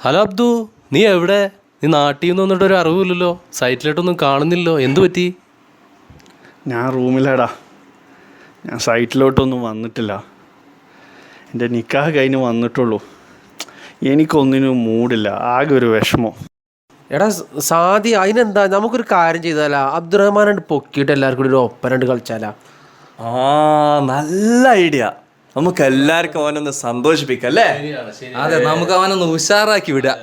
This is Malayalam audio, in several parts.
ഹലോ അബ്ദു നീ എവിടെ? നീ നാട്ടിൽ നിന്ന് വന്നിട്ട് ഒരു അറിവില്ലല്ലോ. സൈറ്റിലോട്ടൊന്നും കാണുന്നില്ലോ എന്തു പറ്റി? ഞാൻ റൂമിലാടാ. ഞാൻ സൈറ്റിലോട്ടൊന്നും വന്നിട്ടില്ല. എന്റെ നിക്കാഹ് കഴിഞ്ഞ് വന്നിട്ടുള്ളൂ. എനിക്കൊന്നിനും മൂടില്ല. ആകെ ഒരു വിഷമം. എടാ സാധി സാദി അതിനെന്താ? നമുക്കൊരു കാര്യം ചെയ്താലാ. അബ്ദുറഹ്മാൻ പൊക്കിയിട്ട് എല്ലാവർക്കും കൂടി ഒരു ഒപ്പനണ്ട് കളിച്ചാലാ. ആ നല്ല ഐഡിയ. നമുക്ക് എല്ലാവർക്കും അവനൊന്ന് സന്തോഷിപ്പിക്കാം അല്ലേ? അതെ നമുക്ക് അവനൊന്ന് ഉഷാറാക്കി വിടാം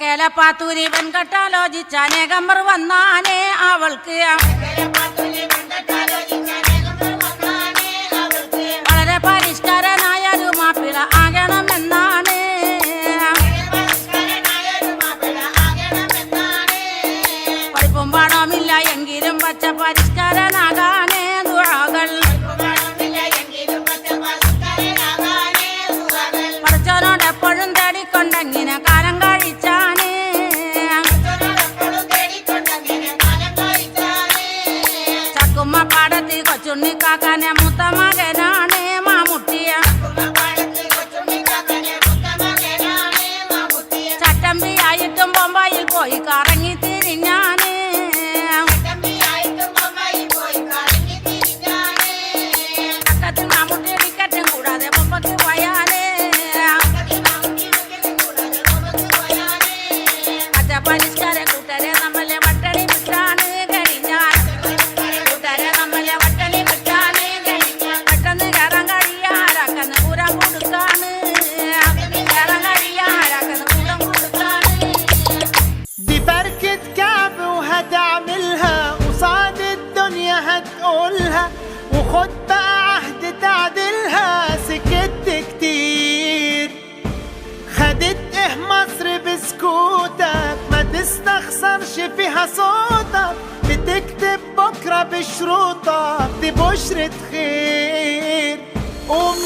വടക്കേലെ പാത്തൂരി വെൺകട്ടാലോചിച്ച അനേകമർ വന്നാനേ അവൾക്ക്. വളരെ പരിഷ്കാരനായ ഒരു മാപ്പിള ആകണമെന്നാണ്. പഠിപ്പും പാടമില്ല എങ്കിലും പച്ച പരിഷ്കാരനാകാനേ ദുഴകൾ പഠിച്ചവനോട് എപ്പോഴും തേടിക്കൊണ്ടെങ്ങനെ കാലം عندي خیر، خير قوم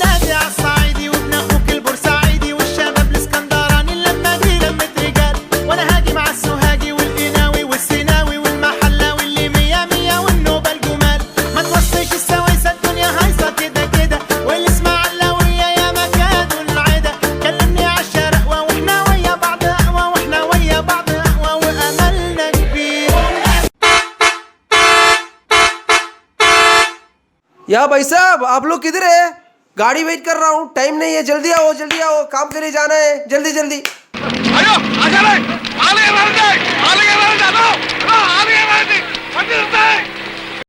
या भाई साहब आप लोग किधर है गाड़ी वेट कर रहा हूँ टाइम नहीं है जल्दी आओ जल्दी आओ काम के लिए जाना है जल्दी जल्दी आजा आजा